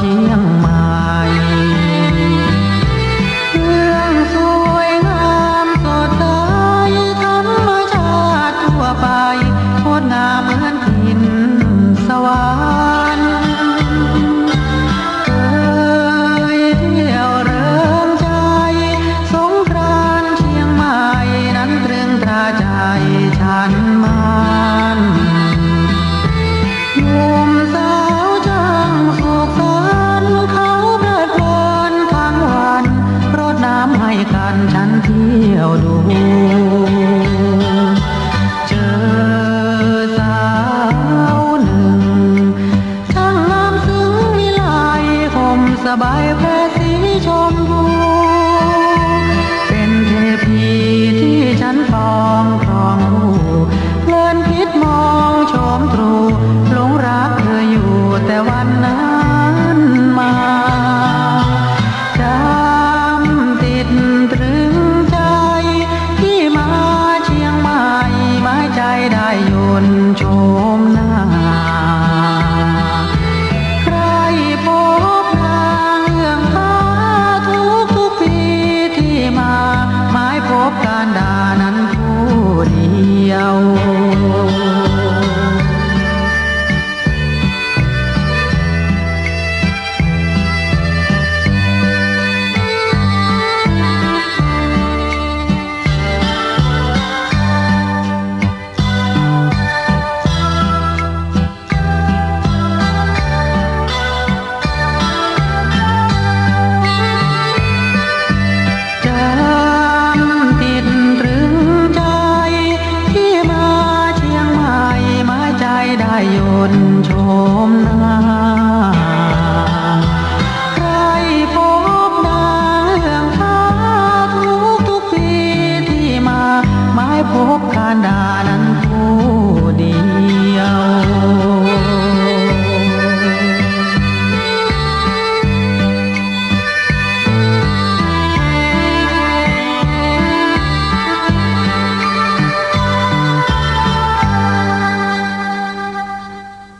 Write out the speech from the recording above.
这样吗？ ฉันเที่ยวดู เจอสาวหนึ่งช่างงามซึ้งวิไลห่มสบายแพรสีชมพู